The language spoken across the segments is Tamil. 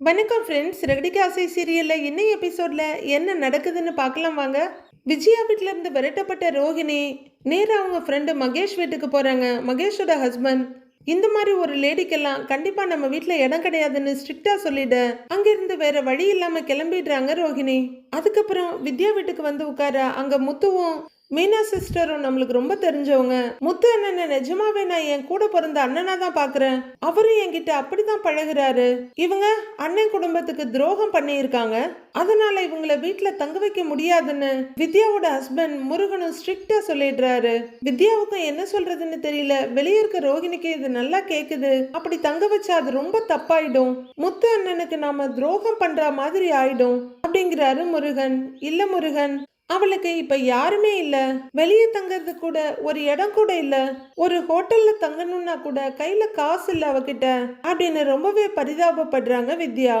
வணக்கம் ஃப்ரெண்ட்ஸ் ரெகடிக்கு ஆசை சீரியலில் இன்னும் எபிசோடில் என்ன நடக்குதுன்னு பார்க்கலாம் வாங்க. விஜயா வீட்டிலேருந்து இருந்து விரட்டப்பட்ட ரோஹிணி நேராக அவங்க ஃப்ரெண்டு மகேஷ் வீட்டுக்கு போகிறாங்க மகேஷோட ஹஸ்பண்ட் இந்த மாதிரி ஒரு லேடிக்கெல்லாம் கண்டிப்பாக நம்ம வீட்டில் இடம் கிடையாதுன்னு ஸ்ட்ரிக்டாக சொல்லிடு அங்கேருந்து வேற வழி இல்லாமல் கிளம்பிடுறாங்க ரோஹிணி அதுக்கப்புறம் வித்யா வீட்டுக்கு வந்து உட்கார அங்கே முத்துவும் மீனா சிஸ்டரும் நம்மளுக்கு ரொம்ப தெரிஞ்சவங்க. முத்து அண்ணனை நிஜமாவே நான் என் கூட பிறந்த அண்ணனா தான் பாக்குறேன். அவரும் என்கிட்ட அப்படிதான் பழகுறாரு. இவங்க அண்ணன் குடும்பத்துக்கு துரோகம் பண்ணியிருக்காங்க. அதனால இவங்கள வீட்டுல தங்க வைக்க முடியாதுன்னு வித்யாவோட ஹஸ்பண்ட் முருகனும் ஸ்ட்ரிக்டா சொல்லிடுறாரு. வித்யாவுக்கும் என்ன சொல்றதுன்னு தெரியல. வெளியே இருக்க ரோஹிணிக்கு இது நல்லா கேக்குது. அப்படி தங்க வச்சா அது ரொம்ப தப்பாயிடும். முத்து அண்ணனுக்கு நாம துரோகம் பண்ற மாதிரி ஆயிடும். அப்படிங்கிறாரு முருகன். இல்ல முருகன் அவளுக்கு இப்ப யாருமே இல்ல. வெளியே தங்கறது கூட ஒரு இடம் கூட இல்ல. ஒரு ஹோட்டல்ல தங்கணும்னா கூட கையில காசு இல்ல அவகிட்ட. அப்படின்னு ரொம்பவே பரிதாபப்படுறாங்க வித்யா.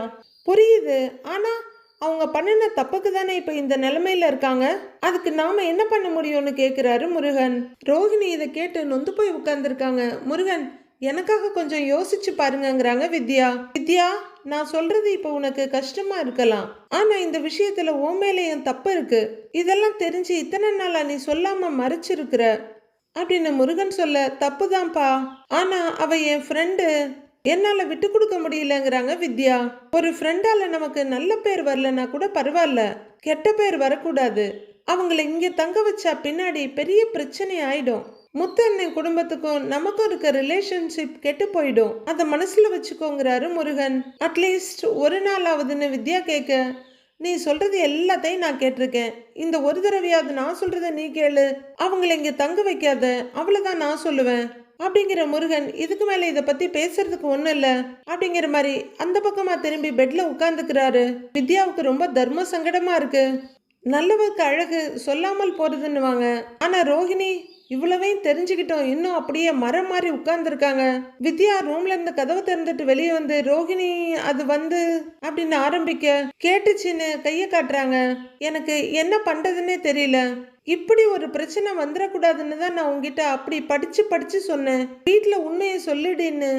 புரியுது. ஆனா அவங்க பண்ணின தப்புக்கு தானே இப்ப இந்த நிலைமையில இருக்காங்க? அதுக்கு நாம என்ன பண்ண முடியும்னு கேக்குறாரு முருகன். ரோஹிணி இதை கேட்டு நொந்து போய் உட்கார்ந்துருக்காங்க. முருகன் எனக்காக கொஞ்சம் யோசிச்சு பாருங்கங்கிறாங்க வித்யா. வித்யா நான் சொல்றது இப்போ உனக்கு கஷ்டமா இருக்கலாம். ஆனா இந்த விஷயத்துல ஓ மேல என் தப்பு இருக்கு? இதெல்லாம் தெரிஞ்சு இத்தனை நாளா நீ சொல்லாம மறைச்சிருக்கிற? அப்படின்னு முருகன் சொல்ல தப்புதான்ப்பா. ஆனா அவ என் ஃப்ரெண்டு என்னால விட்டு கொடுக்க முடியலங்கிறாங்க வித்யா. ஒரு ஃப்ரெண்டால நமக்கு நல்ல பேர் வரலன்னா கூட பரவாயில்ல. கெட்ட பேர் வரக்கூடாது. அவங்கள இங்க தங்க வச்சா பின்னாடி பெரிய பிரச்சனை ஆயிடும். முத்தண்ணன் குடும்பத்துக்கும் நமக்கும் இருக்க ரிலேஷன்ஷிப் கெட்டு போயிடும். அதை மனசில் வச்சுக்கோங்கிறாரு முருகன். அட்லீஸ்ட் ஒரு நாளாவதுன்னு வித்யா கேட்க நீ சொல்றது எல்லாத்தையும் நான் கேட்டிருக்கேன். இந்த ஒரு தடவையாவது நான் சொல்றத நீ கேளு. அவங்கள இங்க தங்க வைக்காத. அவ்வளவுதான் நான் சொல்லுவேன். அப்படிங்கிற முருகன் இதுக்கு மேல இதை பத்தி பேசுறதுக்கு ஒன்றும் இல்ல. அப்படிங்கிற மாதிரி அந்த பக்கமா திரும்பி பெட்ல உட்கார்ந்துக்கிறாரு. வித்யாவுக்கு ரொம்ப தர்ம சங்கடமா இருக்கு. நல்லவருக்கு அழகு சொல்லாமல் போறதுன்னுவாங்க. ஆனா ரோஹிணி இவ்வளவையும் தெரிஞ்சுக்கிட்டோம். இன்னும் அப்படியே மரம் மாதிரி உட்கார்ந்துருக்காங்க. வித்யா ரூம்ல இருந்து கதவை திறந்துட்டு வெளியே வந்து ரோஹிணி அது வந்து அப்படின்னு ஆரம்பிக்க கேட்டுச்சின்னு கையை காட்டுறாங்க. எனக்கு என்ன பண்றதுன்னே தெரியல. இப்படி ஒரு பிரச்சனை வந்துடக்கூடாதுன்னு தான் நான் உங்ககிட்ட அப்படி படிச்சு படிச்சு சொன்னேன். வீட்டில் உண்மையை சொல்லிடுன்னு.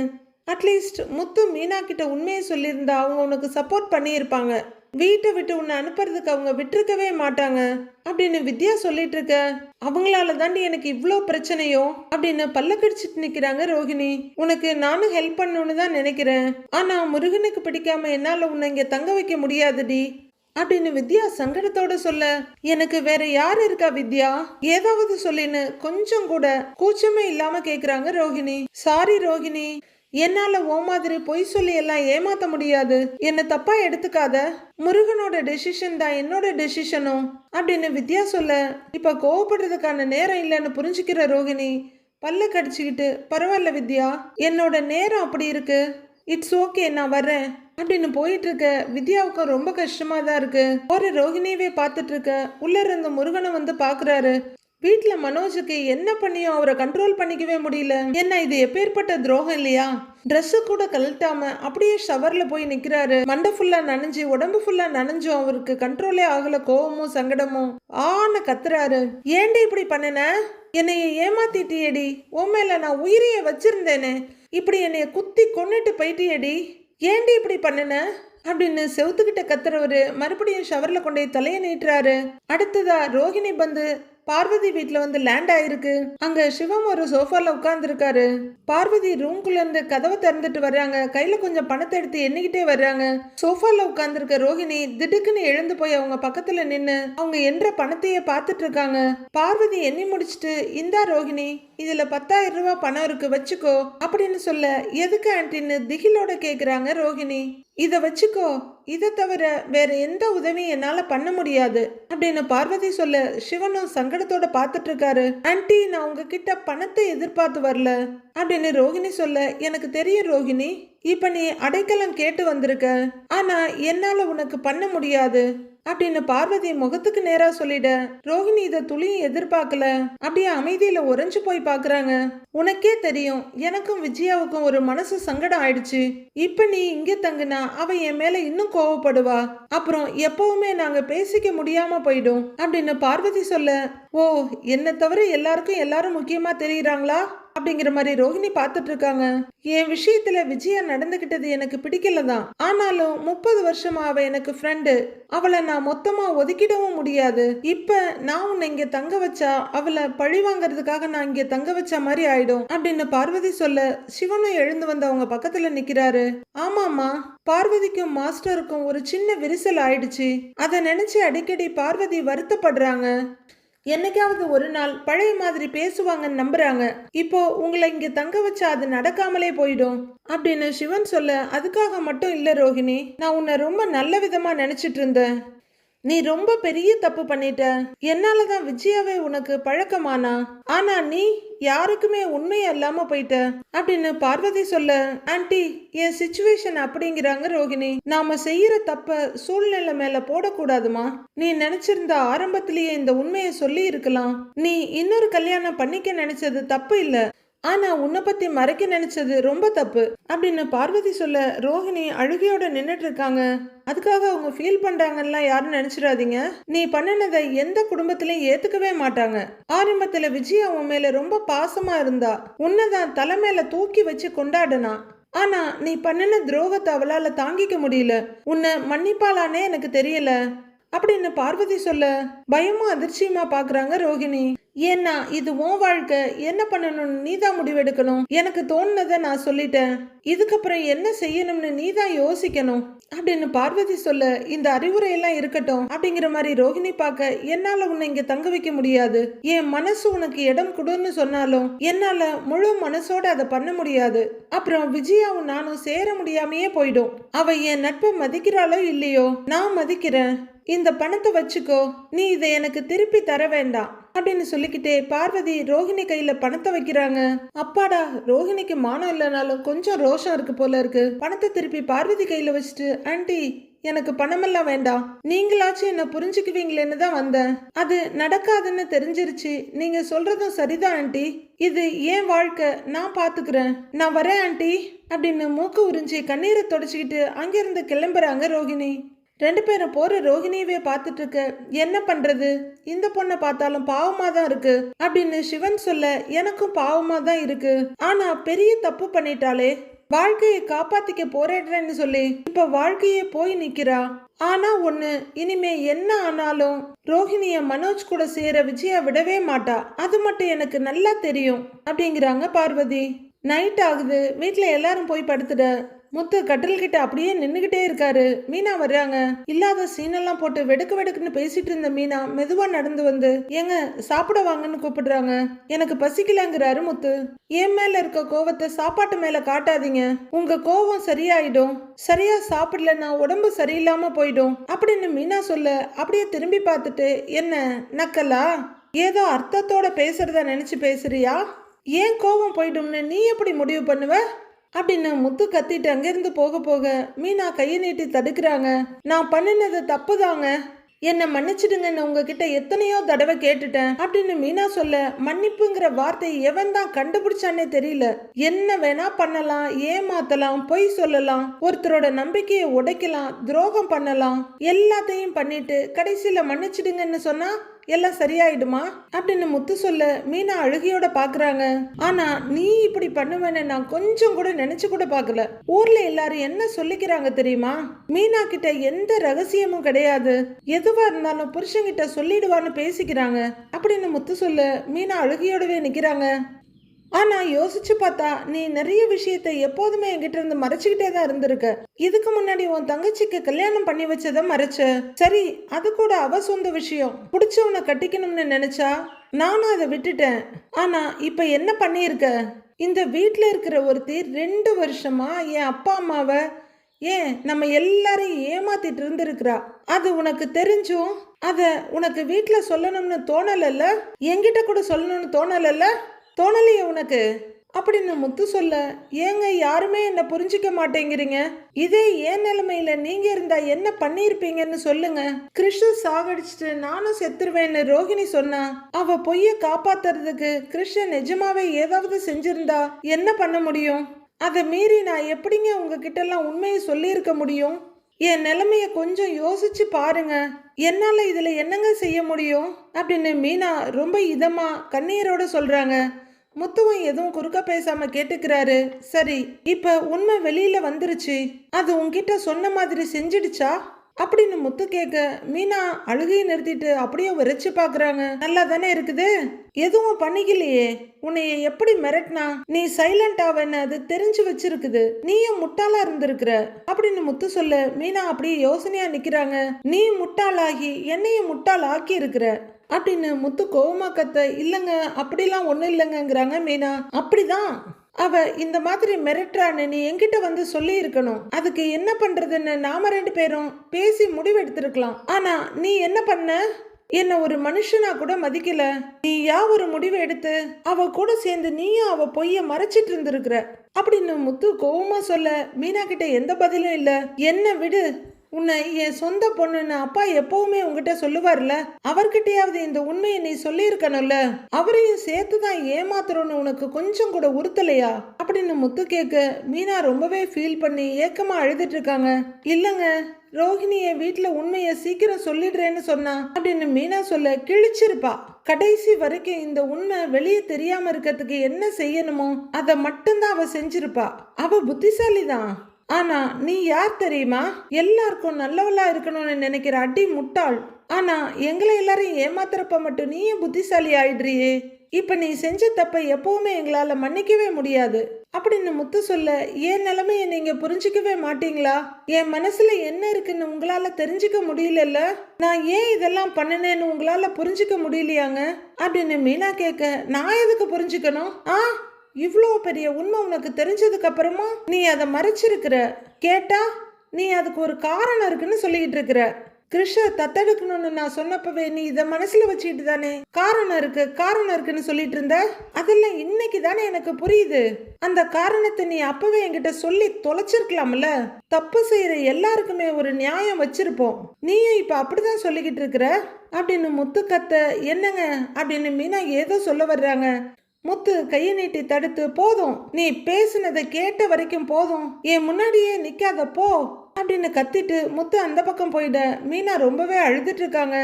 அட்லீஸ்ட் முத்து மீனா கிட்ட உண்மையை சொல்லியிருந்தா அவங்க உனக்கு சப்போர்ட் பண்ணியிருப்பாங்க. வீட்டை விட்டு உன்னை அனுப்புறதுக்கு அவங்க விட்டுருக்கவே மாட்டாங்க. அப்படின்னு வித்யா சொல்லிட்டு இருக்க. அவங்களால தாண்டி எனக்கு இவ்வளோ பிரச்சனையோ? அப்படின்னு பல்ல கடிச்சிட்டு நிக்கிறாங்க ரோஹிணி. உனக்கு நானும் ஹெல்ப் பண்ணணும்னு தான் நினைக்கிறேன். ஆனா முருகனுக்கு பிடிக்காம என்னால உன்னை இங்க தங்க வைக்க முடியாதுடி. அப்படின்னு வித்யா சங்கடத்தோட சொல்ல. எனக்கு வேற யார் இருக்கா வித்யா? ஏதாவது சொல்லின்னு கொஞ்சம் கூட கூச்சமே இல்லாம கேக்குறாங்க ரோஹிணி. சாரி ரோஹிணி. என்னால ஓ மாதிரி பொய் சொல்லி எல்லாம் ஏமாத்த முடியாது. என்ன தப்பா எடுத்துக்காத. முருகனோட டெசிஷன் தான் என்னோட டெசிஷனும் அப்படின்னு வித்யா சொல்ல இப்ப கோவப்படுறதுக்கான நேரம் இல்லைன்னு புரிஞ்சுக்கிற ரோகிணி பல்ல கடிச்சுக்கிட்டு பரவாயில்ல வித்யா என்னோட நேரம் அப்படி இருக்கு. இட்ஸ் ஓகே நான் வர்றேன். அப்படின்னு போயிட்டு இருக்க வித்யாவுக்கும் ரொம்ப கஷ்டமா தான் இருக்கு. ஒரு ரோகிணியவே பார்த்துட்டு இருக்க உள்ள இருந்த முருகனை வந்து பாக்குறாரு. வீட்டில் மனோஜுக்கு என்ன பண்ணியும் அவரை கண்ட்ரோல் பண்ணிக்கவே முடியல. என்ன இது எப்பேற்பட்ட துரோகம் இல்லையா? ட்ரெஸ்ஸு கூட கழட்டாம அப்படியே ஷவரில் போய் நிற்கிறாரு மண்டை ஃபுல்லாக நனைஞ்சு உடம்பு ஃபுல்லாக நனைஞ்சும் அவருக்கு கண்ட்ரோலே ஆகல கோவமும் சங்கடமும். ஆன கத்துறாரு. ஏண்டி இப்படி பண்ணன? என்னைய ஏமாத்திட்டியடி. உன் மேலே நான் உயிரையே வச்சிருந்தேனே. இப்படி என்னைய குத்தி கொன்னுட்டு போயிட்டியடி. ஏண்டி இப்படி பண்ணுன? அப்படின்னு செவுத்துக்கிட்ட கத்துறவரு மறுபடியும் ஷவர்ல கொண்டு போய் தலையை நீட்டுறாரு. அடுத்ததா ரோஹிணி பந்து பார்வதி வீட்டில் வந்து லேண்ட் ஆயிருக்கு. அங்க சிவம் ஒரு சோஃபால உட்கார்ந்துருக்காரு. பார்வதி ரூம்குள்ள இருந்து கதவை திறந்துட்டு வர்றாங்க. கையில கொஞ்சம் பணத்தை எடுத்து எண்ணிக்கிட்டே வர்றாங்க. சோஃபால உட்கார்ந்துருக்க ரோஹிணி திடுக்குன்னு எழுந்து போய் அவங்க பக்கத்துல நின்னு அவங்க என்ற பணத்தையே பார்த்துட்டு இருக்காங்க. பார்வதி எண்ணி முடிச்சிட்டு இந்தா ரோஹிணி இதுல பத்தாயிரம் ரூபாய் பணம் இருக்கு வச்சுக்கோ அப்படின்னு சொல்ல எதுக்கு ஆன்டின்னு திகிலோட கேக்குறாங்க ரோஹிணி. இதை வச்சுக்கோ. இதை தவிர வேற எந்த உதவியும் என்னால பண்ண முடியாது. அப்படின்னு பார்வதி சொல்ல சிவனும் சங்கடத்தோட பார்த்துட்டு இருக்காரு ஆன்டி நான் உங்ககிட்ட பணத்தை எதிர்பார்த்து வரல. அப்படின்னு ரோஹிணி சொல்ல எனக்கு தெரியும் ரோஹிணி இப்ப நீ அடைக்கலம் கேட்டு வந்திருக்க. ஆனா என்னால உனக்கு பண்ண முடியாது. அப்படின்னு பார்வதி முகத்துக்கு நேரா சொல்லிட ரோஹிணி இதை துளியும் எதிர்பார்க்கல. அப்படியே அமைதியில உறைஞ்சு போய் பாக்குறாங்க. உனக்கே தெரியும் எனக்கும் விஜயாவுக்கும் ஒரு மனசு சங்கடம் ஆயிடுச்சு. இப்ப நீ இங்க தங்குனா அவ என் மேல இன்னும் கோவப்படுவா. அப்புறம் எப்பவுமே நாங்க பேசிக்க முடியாம போயிடும். அப்படின்னு பார்வதி சொல்ல ஓ என்ன தவிர எல்லாருக்கும் எல்லாரும் முக்கியமா தெரியுறாங்களா? அப்படிங்கிற மாதிரி ரோஹிணி பார்த்துட்டு இருக்காங்க. என் விஷயத்துல விஜயா நடந்துகிட்டது எனக்கு பிடிக்கல தான் ஆனாலும் முப்பது வருஷமா அவ எனக்கு ஃப்ரெண்டு அவளை நான் மொத்தமா ஒதுக்கிடவும் முடியாது. இப்ப நான் உன்னை இங்க தங்க வச்சா அவளை பழி வாங்குறதுக்காக நான் இங்க தங்க வச்ச மாதிரி ஆயிடும் அப்படின்னு பார்வதி சொல்ல சிவனும் எழுந்து வந்து அவங்க பக்கத்துல நிக்கிறாரு. ஆமாமா பார்வதிக்கும் மாஸ்டருக்கும் ஒரு சின்ன விரிசல் ஆயிடுச்சு. அதை நினைச்சு அடிக்கடி பார்வதி வருத்தப்படுறாங்க. என்னைக்காவது ஒரு நாள் பழைய மாதிரி பேசுவாங்கன்னு நம்புறாங்க. இப்போ உங்களை இங்க தங்க வச்சா அது நடக்காமலே போயிடும். அப்படின்னு சிவன் சொல்ல அதுக்காக மட்டும் இல்ல ரோஹிணி நான் உன்னை ரொம்ப நல்ல விதமா நினைச்சிட்டு இருந்தேன். நீ ரொம்ப பெரிய தப்பு பண்ணிட்ட. என்னால தான் விஜயாவே உனக்கு பழக்கமானா? ஆனா நீ யாருக்குமே உண்மை இல்லாம போயிட்ட. அப்படின்னு பார்வதி சொல்ல ஆன்டி என் சுச்சுவேஷன் அப்படிங்கிறாங்க ரோகிணி நாம செய்யற தப்ப சூழ்நிலை மேல போடக்கூடாதுமா. நீ நினைச்சிருந்த ஆரம்பத்திலேயே இந்த உண்மையை சொல்லி இருக்கலாம். நீ இன்னொரு கல்யாணம் பண்ணிக்க நினைச்சது தப்பு இல்ல. ஆனா உன்னை பத்தி மறைக்க நினைச்சது ரொம்ப தப்பு அப்படின்னு பார்வதி சொல்ல ரோஹிணி அழுகையோட நின்னுட்டு இருக்காங்க. அதுக்காக அவங்க ஃபீல் பண்றாங்கலாம் யாரும் நினைச்சிடாதீங்க. நீ பண்ணினதை எந்த குடும்பத்திலையும் ஏத்துக்கவே மாட்டாங்க. ஆரம்பத்துல விஜய் உன் மேல ரொம்ப பாசமா இருந்தா உன்னதான் தலை தூக்கி வச்சு கொண்டாடனா. ஆனா நீ பண்ணின துரோகத்தை அவளால தாங்கிக்க முடியல. உன்னை மன்னிப்பாளானே எனக்கு தெரியல அப்படின்னு பார்வதி சொல்ல பயமும் அதிர்ச்சியுமா பாக்குறாங்க ரோகிணி ஏன்னா இது உன் வாழ்க்கை. என்ன பண்ணணும்னு நீ தான் முடிவெடுக்கணும். எனக்கு தோணுனதை நான் சொல்லிட்டேன். இதுக்கப்புறம் என்ன செய்யணும்னு நீ தான் யோசிக்கணும். அப்படின்னு பார்வதி சொல்ல இந்த அறிவுரை எல்லாம் இருக்கட்டும் அப்படிங்கிற மாதிரி ரோஹிணி பார்க்க என்னால உன்னை இங்க தங்க வைக்க முடியாது. என் மனசு உனக்கு இடம் கொடுன்னு சொன்னாலும் என்னால முழு மனசோட அதை பண்ண முடியாது. அப்புறம் விஜயாவும் நானும் சேர முடியாமையே போயிடும். அவ என் நட்பை மதிக்கிறாளோ இல்லையோ? நான் மதிக்கிறேன். இந்த பணத்தை வச்சுக்கோ. நீ இதை எனக்கு திருப்பி தர வேண்டாம். அப்படின்னு சொல்லிக்கிட்டே பார்வதி ரோஹிணி கையில பணத்தை வைக்கிறாங்க. அப்பாடா ரோஹிணிக்கு மானம் இல்லைனாலும் கொஞ்சம் ரோஷம் இருக்கு போல இருக்கு. பணத்தை திருப்பி பார்வதி கையில வச்சுட்டு ஆண்டி எனக்கு பணமெல்லாம் வேண்டாம். நீங்களாச்சும் என்ன புரிஞ்சுக்குவீங்களேன்னு தான் வந்தேன். அது நடக்காதுன்னு தெரிஞ்சிருச்சு. நீங்க சொல்றதும் சரிதான் ஆண்டி. இது ஏன் வாழ்க்கை? நான் பாத்துக்கிறேன். நான் வரேன் ஆண்டி. அப்படின்னு மூக்கு உறிஞ்சி கண்ணீரை தொடச்சிக்கிட்டு அங்கிருந்து கிளம்புறாங்க ரோகிணி ரெண்டு பேரும் போற ரோஹிணியவே பார்த்துட்டு இருக்க என்ன பண்றது? இந்த பொண்ணை பார்த்தாலும் பாவமா தான் இருக்கு அப்படின்னு சிவன் சொல்ல எனக்கும் பாவமா தான் இருக்கு. ஆனா பெரிய தப்பு பண்ணிட்டாலே வாழ்க்கையை காப்பாத்திக்க போராடுறேன்னு சொல்லி இப்ப வாழ்க்கையே போய் நிக்கிறா. ஆனா ஒண்ணு இனிமே என்ன ஆனாலும் ரோஹிணிய மனோஜ் கூட சேர விஜயா விடவே மாட்டா. அது மட்டும் எனக்கு நல்லா தெரியும் அப்படிங்கிறாங்க பார்வதி. நைட் ஆகுது. வீட்டில் எல்லாரும் போய் படுத்துட முத்து கட்டில் கிட்ட அப்படியே நின்னுகிட்டே இருக்காரு. மீனா வர்றாங்க. இல்லாத சீனெல்லாம் போட்டு வெடுக்கு வெடுக்குன்னு பேசிட்டு இருந்த மீனா மெதுவா நடந்து வந்து ஏங்க சாப்பிட வாங்கன்னு கூப்பிடுறாங்க. எனக்கு பசிக்கலங்கிறாரு முத்து. என் மேல இருக்க கோவத்தை சாப்பாட்டு மேல காட்டாதீங்க. உங்க கோவம் சரியாயிடும். சரியா சாப்பிடலன்னா உடம்பு சரியில்லாம போயிடும். அப்படின்னு மீனா சொல்ல அப்படியே திரும்பி பார்த்துட்டு என்ன நக்கலா? ஏதோ அர்த்தத்தோட பேசுறத நினைச்சு பேசுறியா? ஏன் கோவம் போயிடும்னு நீ எப்படி முடிவு பண்ணுவ? அப்படின்னு முத்து கத்திட்டு அங்கிருந்து போக போக மீனா கையை நீட்டி தடுக்கிறாங்க. நான் பண்ணினது தப்புதாங்க. என்னை மன்னிச்சிடுங்கன்னு உங்ககிட்ட எத்தனையோ தடவை கேட்டுட்டேன் அப்படின்னு மீனா சொல்ல மன்னிப்புங்கிற வார்த்தை எவன் தான் கண்டுபிடிச்சானே தெரியல. என்ன வேணா பண்ணலாம் ஏமாத்தலாம் பொய் சொல்லலாம் ஒருத்தரோட நம்பிக்கையை உடைக்கலாம் துரோகம் பண்ணலாம் எல்லாத்தையும் பண்ணிட்டு கடைசியில மன்னிச்சிடுங்கன்னு சொன்னா எல்லாம் சரியாயிடுமா? அப்படின்னு முத்து சொல்ல மீனா அழுகையோட பாக்குறாங்க. ஆனா நீ இப்படி பண்ணுவேன்னு நான் கொஞ்சம் கூட நினைச்சு கூட பார்க்கல ஊர்ல எல்லாரும் என்ன சொல்லிக்கிறாங்க தெரியுமா? மீனா கிட்ட எந்த ரகசியமும் கிடையாது. எதுவா இருந்தாலும் புருஷன்கிட்ட சொல்லிடுவான்னு பேசிக்கிறாங்க. அப்படின்னு முத்து சொல்ல மீனா அழுகையோடவே நிக்கிறாங்க. ஆனால் யோசிச்சு பார்த்தா நீ நிறைய விஷயத்தை எப்போதுமே என்கிட்ட இருந்து மறைச்சிக்கிட்டே தான் இருந்திருக்க. இதுக்கு முன்னாடி உன் தங்கச்சிக்கு கல்யாணம் பண்ணி வச்சதை மறைச்ச. சரி அது கூட அவ சொந்த விஷயம். பிடிச்சவனை கட்டிக்கணும்னு நினைச்சா நானும் அதை விட்டுட்டேன். ஆனா இப்ப என்ன பண்ணியிருக்க? இந்த வீட்டில் இருக்கிற ஒருத்தி ரெண்டு வருஷமா என் அப்பா அம்மாவை ஏன் நம்ம எல்லாரையும் ஏமாத்திட்டு இருந்திருக்கிறா? அது உனக்கு தெரிஞ்சும்? அதை உனக்கு வீட்டில் சொல்லணும்னு தோணலல்ல? என்கிட்ட கூட சொல்லணும்னு தோணலல்ல? தோணலையே உனக்கு? அப்படின்னு முத்து சொல்ல ஏங்க யாருமே என்ன புரிஞ்சுக்க மாட்டேங்கிறீங்க. இதே ஏன் நிலைமையில நீங்க இருந்தா என்ன பண்ணியிருப்பீங்கன்னு சொல்லுங்க. கிருஷ்ண சாகடிச்சிட்டு நானும் செத்துருவேன்னு ரோகிணி சொன்னா அவ பொய்ய காப்பாத்துறதுக்கு கிருஷ்ண நிஜமாவே ஏதாவது செஞ்சிருந்தா என்ன பண்ண முடியும்? அதை மீறி நான் எப்படிங்க உங்ககிட்ட எல்லாம் உண்மையை சொல்லியிருக்க முடியும்? என் நிலைமைய கொஞ்சம் யோசிச்சு பாருங்க. என்னால இதுல என்னங்க செய்ய முடியும்? அப்படின்னு மீனா ரொம்ப இதமா கண்ணீரோட சொல்றாங்க. முத்துவும் எதுவும் குறுக்க பேசாம கேட்டுக்கிறாரு. சரி இப்ப உண்மை வெளியில வந்துருச்சு. அது உன்கிட்ட சொன்ன மாதிரி செஞ்சிடுச்சா? அப்படின்னு முத்து கேட்க மீனா அழுகையை நிறுத்திட்டு அப்படியே விரைச்சு பாக்குறாங்க. நல்லா தானே இருக்குது? எதுவும் பண்ணிக்கலையே. உன்னைய எப்படி மிரட்டினா? நீ சைலண்ட் ஆவன்னு அது தெரிஞ்சு வச்சிருக்குது. நீயும் முட்டாளா இருந்திருக்கிற. அப்படின்னு முத்து சொல்ல மீனா அப்படியே யோசனையா நிக்கிறாங்க. நீ முட்டாளாகி என்னையும் முட்டாள் ஆக்கி இருக்கிற அப்படின்னு முத்து கோவமா கத்த இல்லைங்க அப்படிலாம் ஒன்றும் இல்லைங்கங்கிறாங்க மீனா. அப்படிதான். அவ இந்த மாதிரி மிரட்டுறான்னு நீ என்கிட்ட வந்து சொல்லி இருக்கணும் அதுக்கு என்ன பண்றதுன்னு நாம ரெண்டு பேரும் பேசி முடிவெடுத்திருக்கலாம். ஆனா நீ என்ன பண்ண? என்ன ஒரு மனுஷனா கூட மதிக்கல. நீ யா ஒரு முடிவு எடுத்து அவ கூட சேர்ந்து நீயும் அவ பொய்ய மறைச்சிட்டு இருந்திருக்கிற? அப்படின்னு முத்து கோவமா சொல்ல மீனா கிட்ட எந்த பதிலும் இல்ல. என்ன விடு. உன்னை என் சொந்த பொண்ணுன்னு அப்பா எப்பவுமே உங்ககிட்ட சொல்லுவார்ல? அவர்கிட்டயாவது இந்த உண்மையை நீ சொல்லியிருக்கணும்ல? அவரையும் சேர்த்து தான் ஏமாத்துறோன்னு உனக்கு கொஞ்சம் கூட உறுத்தலையா? அப்படின்னு முத்து கேட்க மீனா ரொம்பவே ஃபீல் பண்ணி ஏக்கமா அழுதுட்டு இருக்காங்க. இல்லைங்க ரோஹிணி என் வீட்டில் உண்மையை சீக்கிரம் சொல்லிடுறேன்னு சொன்னா அப்படின்னு மீனா சொல்ல கிழிச்சிருப்பா. கடைசி வரைக்கும் இந்த உண்மை வெளியே தெரியாம இருக்கிறதுக்கு என்ன செய்யணுமோ அதை மட்டும்தான் அவ செஞ்சிருப்பா. அவ புத்திசாலி தான் ஆனா நீ யார் தெரியுமா? எல்லாருக்கும் நல்லவளா இருக்கணும்னு நினைக்கிற அடி முட்டாள். ஆனா எங்களை எல்லாரையும் ஏமாத்துறப்ப மட்டும் நீயும் புத்திசாலி ஆயிடுறியே. இப்ப நீ செஞ்ச தப்பை எப்பவுமே எங்களால மன்னிக்கவே முடியாது. அப்படின்னு முத்து சொல்ல என் நிலைமைய நீங்க புரிஞ்சுக்கவே மாட்டீங்களா? என் மனசுல என்ன இருக்குன்னு உங்களால தெரிஞ்சுக்க முடியலல்ல? நான் ஏன் இதெல்லாம் பண்ணினேன்னு உங்களால புரிஞ்சுக்க முடியலையாங்க? அப்படின்னு மீனா கேட்க நான் எதுக்கு புரிஞ்சுக்கணும்? ஆ இவ்வளோ பெரிய உண்மை உனக்கு தெரிஞ்சதுக்கு அப்புறமா நீ அதை மறைச்சிருக்கிற? கேட்டா நீ அதுக்கு ஒரு காரணம் இருக்குன்னு சொல்லிக்கிட்டு இருக்கிற. கிருஷ தத்தெடுக்கணும்னு நான் சொன்னப்பவே நீ இதை மனசுல வச்சுக்கிட்டு தானே? காரணம் இருக்கு காரணம் இருக்குன்னு சொல்லிட்டு இருந்த? அதெல்லாம் இன்னைக்கு தானே எனக்கு புரியுது. அந்த காரணத்தை நீ அப்பவே என்கிட்ட சொல்லி தொலைச்சிருக்கலாம்ல? தப்பு செய்யற எல்லாருக்குமே ஒரு நியாயம் வச்சிருப்போம். நீயும் இப்ப அப்படிதான் சொல்லிக்கிட்டு இருக்கிற? அப்படின்னு முத்து கத்த என்னங்க? அப்படின்னு மீனா ஏதோ சொல்ல வர்றாங்க. முத்து கையை நீட்டி தடுத்து போதும் நீ பேசுனதை கேட்ட வரைக்கும் போதும் என் முன்னாடியே நிக்காத போ அப்படின்னு கத்திட்டு முத்து அந்த பக்கம் போயிட. மீனா ரொம்பவே அழுதுட்டு இருக்காங்க.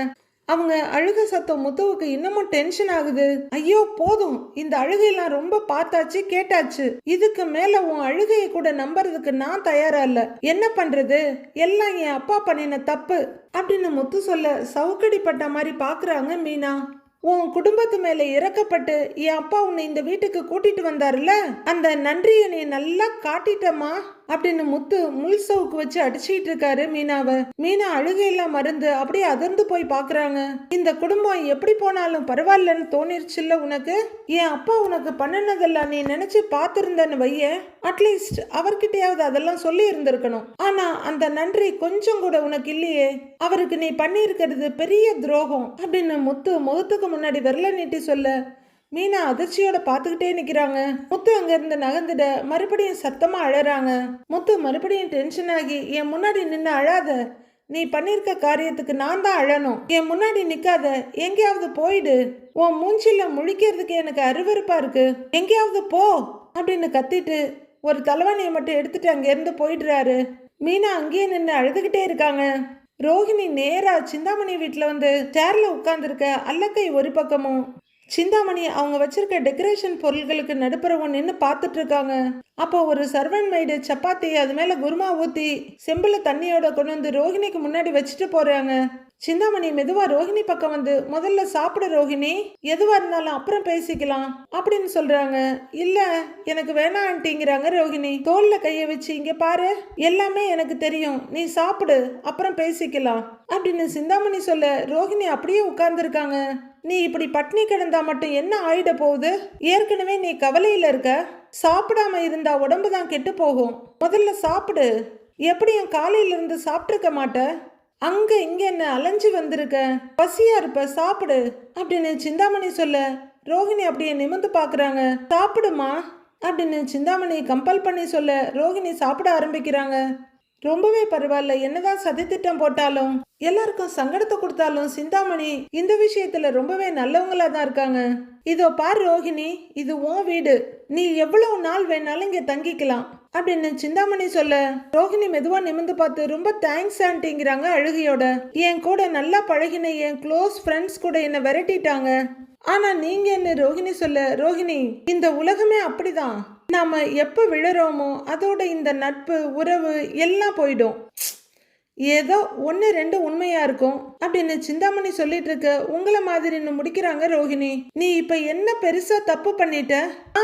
அவங்க அழுக சத்தம் முத்துவுக்கு இன்னமும் டென்ஷன் ஆகுது. ஐயோ போதும் இந்த அழுகையெல்லாம் ரொம்ப பார்த்தாச்சு கேட்டாச்சு. இதுக்கு மேல உன் அழுகையை கூட நம்புறதுக்கு நான் தயாரா இல்ல. என்ன பண்றது? எல்லாம் என் அப்பா பண்ணின தப்பு அப்படின்னு முத்து சொல்ல சவுக்கடிப்பட்ட மாதிரி பாக்குறாங்க மீனா. உன் குடும்பத்து மேல இறக்கப்பட்டு என் அப்பா உன்னை இந்த வீட்டுக்கு கூட்டிட்டு வந்தாருல்ல? அந்த நன்றியை நீ நல்லா காட்டிட்டம்மா. அப்படின்னு முத்து முள் சவுக்கு வச்சு அடிச்சுட்டு இருக்காரு மீனாவை. மீனா அழுகையெல்லாம் மறந்து அப்படியே அதிர்ந்து போய் பாக்குறாங்க. இந்த குடும்பம் எப்படி போனாலும் பரவாயில்லன்னு தோணிருச்சுல்ல உனக்கு? என் அப்பா உனக்கு பண்ணினதெல்லாம் நீ நினைச்சு பார்த்திருந்தன்னு வைய அட்லீஸ்ட் அவர்கிட்டயாவது அதெல்லாம் சொல்லி இருந்திருக்கணும். ஆனா அந்த நன்றி கொஞ்சம் கூட உனக்கு இல்லையே. அவருக்கு நீ பண்ணியிருக்கிறது பெரிய துரோகம் அப்படின்னு முத்து முகத்துக்கு முன்னாடி விரல நீட்டி சொல்ல மீனா அதிர்ச்சியோட பார்த்துக்கிட்டே நிற்கிறாங்க முத்து அங்கேருந்து நகர்ந்துட மறுபடியும் சத்தமாக அழறாங்க. முத்து மறுபடியும் டென்ஷன் ஆகி என் முன்னாடி நின்று அழாத. நீ பண்ணியிருக்க காரியத்துக்கு நான் தான் அழணும். என் முன்னாடி நிற்காத எங்கேயாவது போயிடு. உன் மூஞ்சியில் முழிக்கிறதுக்கு எனக்கு அருவறுப்பாக இருக்கு. எங்கேயாவது போ. அப்படின்னு கத்திட்டு ஒரு தலைவாணியை மட்டும் எடுத்துட்டு அங்கேருந்து போயிடுறாரு. மீனா அங்கேயே நின்று அழுதுகிட்டே இருக்காங்க. ரோஹிணி நேராக சிந்தாமணி வீட்டில் வந்து சேரில் உட்காந்துருக்க அல்லக்கை ஒரு பக்கமும் சிந்தாமணி அவங்க வச்சிருக்க டெக்கரேஷன் பொருள்களுக்கு நடுப்புறவன் நின்று பார்த்துட்டு இருக்காங்க. அப்போ ஒரு சர்வன் மைடு சப்பாத்தி அது மேல குருமா ஊத்தி செம்புல தண்ணியோட கொண்டு வந்து ரோஹிணிக்கு முன்னாடி வச்சுட்டு போறாங்க. சிந்தாமணி மெதுவா ரோஹிணி பக்கம் வந்து முதல்ல சாப்பிட ரோஹிணி எதுவா இருந்தாலும் அப்புறம் பேசிக்கலாம் அப்படின்னு சொல்றாங்க. இல்ல எனக்கு வேணாண்டிங்கிறாங்க ரோஹிணி. தோல்ல கைய வச்சு இங்க பாரு எல்லாமே எனக்கு தெரியும். நீ சாப்பிடு அப்புறம் பேசிக்கலாம் அப்படின்னு சிந்தாமணி சொல்ல ரோஹிணி அப்படியே உட்கார்ந்துருக்காங்க. நீ இப்படி பட்னி கிடந்தா மட்டும் என்ன ஆயிட போகுது? ஏற்கனவே நீ கவலையில இருக்க. சாப்பிடாம இருந்தா உடம்பு தான் கெட்டு போகும். முதல்ல சாப்பிடு. எப்படியும் காலையில இருந்து சாப்பிட்டுருக்க மாட்ட அங்க இங்க என்ன அலைஞ்சு வந்திருக்க? பசியா இருப்ப சாப்பிடு. அப்படின்னு சிந்தாமணி சொல்ல ரோஹிணி அப்படியே நிமிர்ந்து பாக்குறாங்க. சாப்பிடுமா? அப்படின்னு சிந்தாமணி கம்பல் பண்ணி சொல்ல ரோஹிணி சாப்பிட ஆரம்பிக்கிறாங்க. ரொம்பவே பரவாயில்ல என்னதான் சதித்திட்டம் போட்டாலும் எல்லாருக்கும் சங்கடத்தை கொடுத்தாலும் சிந்தாமணி இந்த விஷயத்துல ரொம்பவே நல்லவங்களா தான் இருக்காங்க. இதோ பார் ரோஹிணி இது உன் வீடு. நீ எவ்வளவு நாள் வேணாலும் இங்க தங்கிக்கலாம். அப்படின்னு சிந்தாமணி சொல்ல ரோஹிணி மெதுவா நிமிந்து பார்த்து ரொம்ப தேங்க்ஸ் ஆன்ட்டிங்கிறாங்க அழுகையோட. என் கூட நல்லா பழகின என் க்ளோஸ் ஃப்ரெண்ட்ஸ் கூட என்னை விரட்டிட்டாங்க. ஆனா நீங்க என்ன ரோஹிணி சொல்ல ரோஹிணி இந்த உலகமே அப்படிதான். நாம எப்ப விழுறோமோ அதோட இந்த நட்பு உறவு எல்லாம் போயிடும். ஏதோ ஒன்று ரெண்டு உண்மையா இருக்கும் அப்படின்னு சிந்தாமணி சொல்லிட்டு இருக்க உங்களை மாதிரின்னு முடிக்கிறாங்க ரோஹிணி. நீ இப்ப என்ன பெருசா தப்பு பண்ணிட்ட? ஆ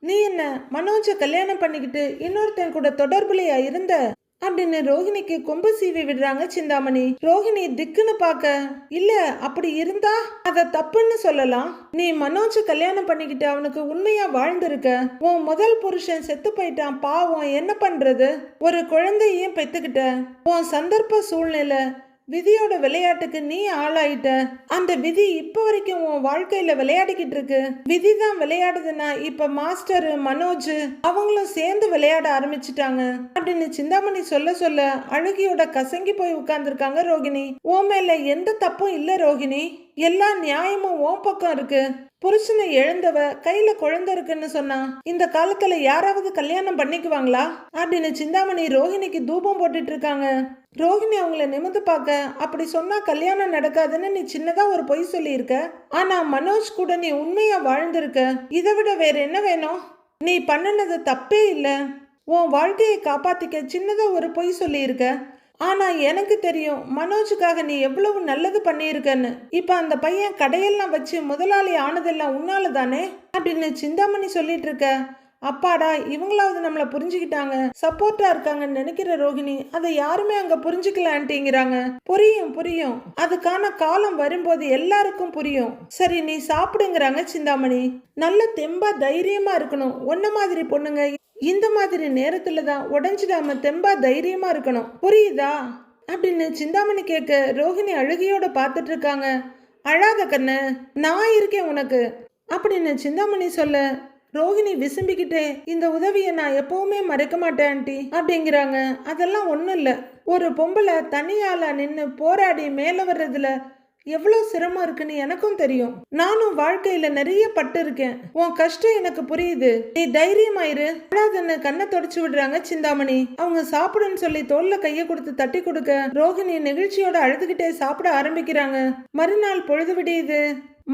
நீ என்ன மனோஜை கல்யாணம் பண்ணிக்கிட்டு இன்னொருத்தன் கூட தொடர்புலையா இருந்த? அப்படின்னு ரோஹிணிக்கு கொம்பு சீவி விடுறாங்க சிந்தாமணி. ரோஹிணி திக்குன்னு பார்க்க இல்ல அப்படி இருந்தா அத தப்புன்னு சொல்லலாம். நீ மனோஜ் கல்யாணம் பண்ணிக்கிட்டு அவனுக்கு உண்மையா வாழ்ந்திருக்க. உன் முதல் புருஷன் செத்து போயிட்டான் பாவம். என்ன பண்றது? ஒரு குழந்தையும் பெத்துக்கிட்ட. உன் சந்தர்ப்ப சூழ்நிலை விதியோட விளையாட்டுக்கு நீ ஆளாயிட்ட. அந்த விதி இப்ப வரைக்கும் உன் வாழ்க்கையில விளையாடிக்கிட்டு இருக்கு. விதி தான் விளையாடுதுன்னா இப்ப மாஸ்டர் மனோஜ் அவங்களும் சேர்ந்து விளையாட ஆரம்பிச்சிட்டாங்க. அப்படின்னு சிந்தாமணி சொல்ல சொல்ல அழுகியோட கசங்கி போய் உட்கார்ந்துருக்காங்க ரோகிணி. உன் மேல எந்த தப்பும் இல்ல ரோகிணி. எல்லா நியாயமும் ஓன் பக்கம் இருக்கு. புருஷனை எழுந்தவ கையில குழந்தை இருக்குன்னு சொன்னா இந்த காலத்துல யாராவது கல்யாணம் பண்ணிக்குவாங்களா? அப்படின்னு சிந்தாமணி ரோஹிணிக்கு தூபம் போட்டுட்டு இருக்காங்க. ரோஹிணி அவங்கள நிமிந்து பார்க்க அப்படி சொன்னா கல்யாணம் நடக்காதுன்னு நீ சின்னதா ஒரு பொய் சொல்லியிருக்க. ஆனா மனோஜ் கூட நீ உண்மையா வாழ்ந்திருக்க. இதை விட வேற என்ன வேணும்? நீ பண்ணுனது தப்பே இல்லை. உன் வாழ்க்கையை காப்பாத்திக்க சின்னதா ஒரு பொய் சொல்லியிருக்க. ஆனால் எனக்கு தெரியும் மனோஜுக்காக நீ எவ்வளவு நல்லது பண்ணியிருக்கன்னு. இப்போ அந்த பையன் கடையெல்லாம் வச்சு முதலாளி ஆனதெல்லாம் உன்னால தானே? அப்படின்னு சிந்தாமணி சொல்லிட்டு இருக்க அப்பாடா இவங்களாவது நம்மளை புரிஞ்சுக்கிட்டாங்க. சப்போர்ட்டா இருக்காங்கன்னு நினைக்கிற ரோகிணி அதை யாருமே அங்க புரிஞ்சுக்கலான்ட்டிங்கிறாங்க புரியும் புரியும். அதுக்கான காலம் வரும்போது எல்லாருக்கும் புரியும். சரி நீ சாப்பிடுங்கிறாங்க சிந்தாமணி. நல்ல தெம்பா தைரியமா இருக்கணும். ஒன்ன மாதிரி பொண்ணுங்க இந்த மாதிரி நேரத்தில் தான் உடஞ்சிடாம தெம்பா தைரியமாக இருக்கணும். புரியுதா? அப்படின்னு சிந்தாமணி கேட்க ரோஹிணி அழுகையோட பார்த்துட்டு இருக்காங்க. அழாத கண்ணு நான் இருக்கேன் உனக்கு அப்படின்னு சிந்தாமணி சொல்ல ரோஹிணி விசும்பிக்கிட்டே இந்த உதவியை நான் எப்பவுமே மறக்க மாட்டேன் ஆண்டி அப்படிங்கிறாங்க. அதெல்லாம் ஒன்றும் இல்லை. ஒரு பொம்பளை தனியால நின்று போராடி மேலே வர்றதுல எவ்வளோ சிரமம் இருக்குன்னு எனக்கும் தெரியும். நானும் வாழ்க்கையில நிறைய பட்டு இருக்கேன் உன் கஷ்டம் எனக்கு புரியுது. நீ தைரியமாயிரு. அழாதன்னு கண்ணை தொடச்சு விடுறாங்க சிந்தாமணி. அவங்க சாப்பிடுன்னு சொல்லி தோல்ல கைய கொடுத்து தட்டி கொடுக்க ரோஹிணி நெகிழ்ச்சியோட அழுதுகிட்டே சாப்பிட ஆரம்பிக்கிறாங்க. மறுநாள் பொழுது விடியுது.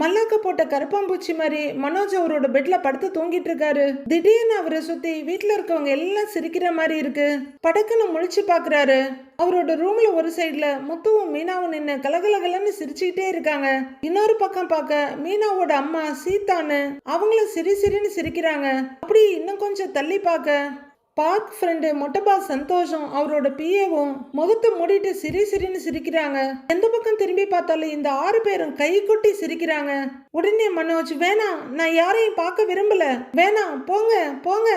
மல்லாக்க போட்ட கருப்பாம்பூச்சி மாதிரி மனோஜ் அவரோட பெட்ல படுத்து தூங்கிட்டு இருக்காரு. திடீர்னு அவரை சுத்தி வீட்டுல இருக்கவங்க எல்லாம் சிரிக்கிற மாதிரி இருக்கு. படக்குன்னு முழிச்சு பாக்குறாரு. அவரோட ரூம்ல ஒரு சைடுல முத்துவும் மீனாவும் நின்று கலகலகலன்னு சிரிச்சுக்கிட்டே இருக்காங்க. இன்னொரு பக்கம் பார்க்க மீனாவோட அம்மா சீதான்னு அவங்களும் சிரி சிரின்னு சிரிக்கிறாங்க. அப்படி இன்னும் கொஞ்சம் தள்ளி பார்க்க பார்க் ஃப்ரெண்டு மொட்டப்பா சந்தோஷம் அவரோட பிஏவும் முகத்தை மூடிட்டு சிரி சிரின்னு சிரிக்கிறாங்க. எந்த பக்கம் திரும்பி பார்த்தாலும் இந்த ஆறு பேரும் கை கொட்டி சிரிக்கிறாங்க. உடனே மனோஜ் வேணாம் நான் யாரையும் பார்க்க விரும்பல. வேணாம் போங்க போங்க.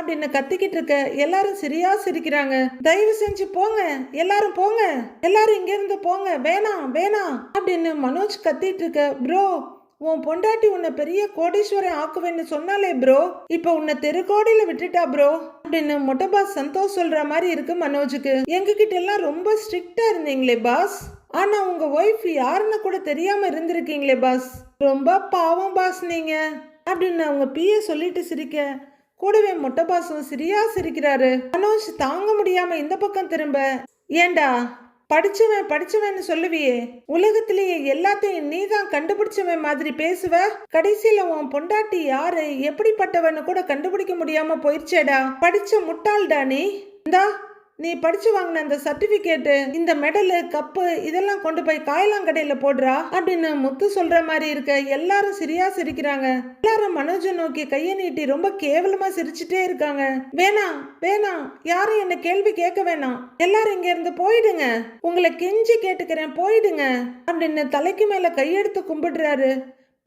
அப்படின்னு கத்திக்கிட்டு இருக்க? எல்லாரும் சரியா சிரிக்கிறாங்க. தயவு செஞ்சு போங்க. எல்லாரும் போங்க. எல்லாரும் இங்க இருந்து போங்க. வேணாம் வேணாம். அப்படின்னு மனோஜ் கத்திட்டு இருக்க. ப்ரோ உன் பொண்டாட்டி உன்னை பெரிய கோடீஸ்வரன் ஆக்குவேன்னு சொன்னாலே ப்ரோ இப்போ உன்னை தெருக்கோடியில விட்டுட்டா ப்ரோ? அப்படின்னு மொட்டை பாஸ் சந்தோஷ் சொல்ற மாதிரி இருக்கு மனோஜுக்கு. எங்க கிட்ட எல்லாம் ரொம்ப ஸ்ட்ரிக்டா இருந்தீங்களே பாஸ்? ஆனா உங்க ஒய்ஃப் யாருன்னு கூட தெரியாம இருந்திருக்கீங்களே பாஸ்? ரொம்ப பாவம் பாஸ் நீங்க. அப்படின்னு அவங்க பிய சொல்லிட்டு சிரிக்க. கூடவே மொட்டபாசும் சிரியா சிரிக்கிறாரு. மனோஜ் தாங்க முடியாம இந்த பக்கம் திரும்ப. ஏண்டா படிச்சவன் படிச்சவன்னு சொல்லுவியே. உலகத்திலேயே எல்லாத்தையும் நீ தான் கண்டுபிடிச்சவன் மாதிரி பேசுவ? கடைசியில உன் பொண்டாட்டி யாரு? எப்படிப்பட்டவன்னு கூட கண்டுபிடிக்க முடியாம போயிருச்சேடா. படிச்ச முட்டாள்டா நீ. இந்தா நீ படிச்சு வாங்கின அந்த சர்டிபிகேட்டு இந்த மெடலு கப்பு இதெல்லாம் கொண்டு போய் காயலாங்கடையில போடுறா அப்படின்னு முத்து சொல்ற மாதிரி இருக்க எல்லாரும் சிரியா சிரிக்கிறாங்க. எல்லாரும் மனோஜை நோக்கி கையை நீட்டி ரொம்ப கேவலமா சிரிச்சுட்டே இருக்காங்க. வேணாம் வேணாம் யாரும் என்ன கேள்வி கேட்க வேணாம். எல்லாரும் இங்க இருந்து போயிடுங்க. உங்களை கெஞ்சி கேட்டுக்கிறேன் போயிடுங்க அப்படின்னு தலைக்கு மேல கையெடுத்து கும்பிடுறாரு.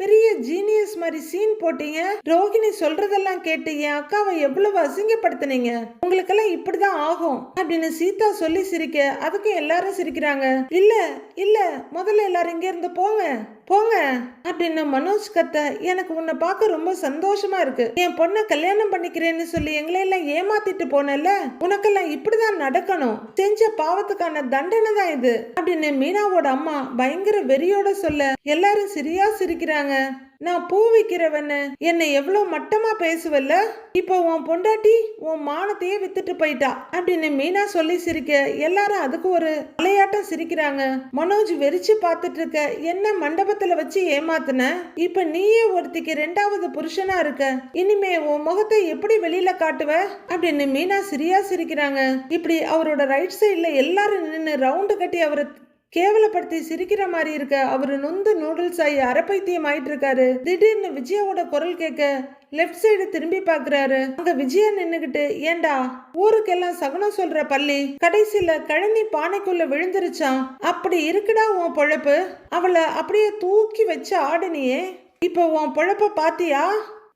பெரிய ஜீனியஸ் மாதிரி சீன் போட்டீங்க. ரோகிணி சொல்றதெல்லாம் கேட்டு என் அக்காவை எவ்வளவு அசிங்கப்படுத்தினீங்க. உங்களுக்கெல்லாம் இப்படிதான் ஆகும் அப்படின்னு சீதா சொல்லி சிரிக்க அதுக்கும் எல்லாரும் சிரிக்கிறாங்க. இல்ல இல்ல முதல்ல எல்லாரும் இங்க இருந்து போங்க. போங்க அப்படின்னு மனோஜ் கத்த எனக்கு உன்னை பார்க்க ரொம்ப சந்தோஷமா இருக்கு. என் பொண்ணை கல்யாணம் பண்ணிக்கிறேன்னு சொல்லி எங்களை எல்லாம் ஏமாத்திட்டு போனல உனக்கெல்லாம் இப்படிதான் நடக்கணும். செஞ்ச பாவத்துக்கான தண்டனை தான் இது. அப்படின்னு மீனாவோட அம்மா பயங்கர வெறியோட சொல்ல எல்லாரும் சிரியா சிரிக்கிறாங்க. நான் பூ விற்கிறவன்னு என்னை எவ்வளோ மட்டமா பேசுவல்ல? இப்போ உன் பொண்டாட்டி உன் மானத்தையே வித்துட்டு போயிட்டா அப்படின்னு மீனா சொல்லி சிரிக்க எல்லாரும் அதுக்கு ஒரு விளையாட்டம் சிரிக்கிறாங்க. மனோஜ் வெறிச்சு பார்த்துட்டு இருக்க என்ன மண்டபத்துல வச்சு ஏமாத்துன? இப்ப நீயே ஒருத்திக்கு ரெண்டாவது புருஷனா இருக்க இனிமே உன் முகத்தை எப்படி வெளியில காட்டுவ? அப்படின்னு மீனா சிரியா சிரிக்கிறாங்க. இப்படி அவரோட ரைட் சைட்ல எல்லாரும் நின்று ரவுண்டு கட்டி அவரை கேவலப்படுத்தி சிரிக்கிற மாதிரி இருக்க. அவரு நொந்து நூடுல்ஸ் ஆகி அரைப்பைத்தியம் ஆயிட்டு இருக்காரு திடீர்னு விஜயாவோட குரல் கேட்க லெஃப்ட் சைடு திரும்பி பாக்குறாரு அங்க விஜயா நின்னுகிட்டு ஏண்டா ஊருக்கெல்லாம் சகுனம் சொல்ற பள்ளி. கடைசியில கழனி பானைக்குள்ள விழுந்துருச்சான் அப்படி இருக்குடா உன் பொழப்பு. அவளை அப்படியே தூக்கி வச்சு ஆடுனியே. இப்போ உன் பொழப்ப பாத்தியா?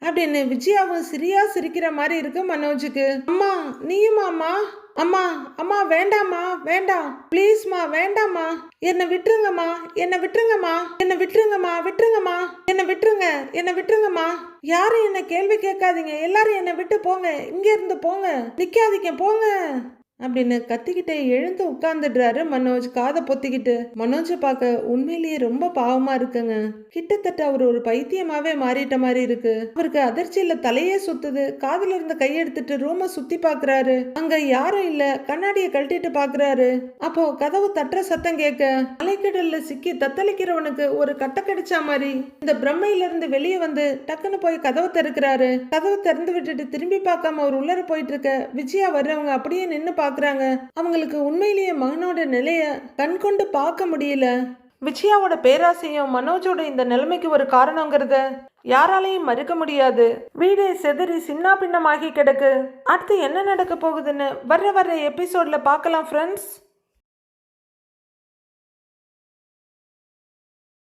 அப்படின்னு விஜயாவும் சிரியா சிரிக்கிற மாதிரி இருக்கு மனோஜுக்கு. அம்மா நீயுமா அம்மா. அம்மா அம்மா வேண்டாம்மா வேண்டாம் ப்ளீஸ்மா வேண்டாம்மா. என்னை விட்டுருங்கம்மா என்னை விட்டுருங்கம்மா என்னை விட்டுருங்கம்மா விட்டுருங்கம்மா என்னை விட்டுருங்க என்னை விட்டுருங்கம்மா. யாரும் என்ன கேள்வி கேட்காதீங்க. எல்லாரும் என்னை விட்டு போங்க. இங்க இருந்து போங்க. நிக்காதீங்க போங்க. அப்படின்னு கத்திக்கிட்டே எழுந்து உட்கார்ந்துடுறாரு மனோஜ். காதை பொத்திக்கிட்டு மனோஜை பார்க்க உண்மையிலேயே ரொம்ப பாவமா இருக்குங்க. கிட்டத்தட்ட அவர் ஒரு பைத்தியமாவே மாறிட்ட மாதிரி இருக்கு. அவருக்கு அதிர்ச்சியில தலையே சுத்துது. காதுல இருந்து கையெடுத்துட்டு ரூமை சுத்தி பாக்குறாரு அங்க யாரும் இல்ல. கண்ணாடியை கழட்டிட்டு பாக்குறாரு அப்போ கதவு தட்டுற சத்தம் கேட்க அலைக்கடல்ல சிக்கி தத்தளிக்கிறவனுக்கு ஒரு கட்ட கடிச்சா மாதிரி. இந்த பிரம்மையில இருந்து வெளியே வந்து டக்குன்னு போய் கதவு திறக்கிறாரு. கதவு திறந்து விட்டுட்டு திரும்பி பார்க்காம அவர் உள்ளர போயிட்டு இருக்க விஜயா வர்றவங்க அப்படியே நின்னு பாக்குறாங்க அவங்களுக்கு உண்மையிலேயே மகனோட நிலைய கண்கொண்டு பார்க்க முடியல. விஜயாவோட பேராசையும் மனோஜோட இந்த நிலைமைக்கு ஒரு காரணங்கிறத யாராலையும் மறுக்க முடியாது. வீடே செதறி சின்ன பின்னமாகி கிடக்கு. அடுத்து என்ன நடக்க போகுதுன்னு வர்ற வர்ற எபிசோட்ல பார்க்கலாம் ஃப்ரெண்ட்ஸ்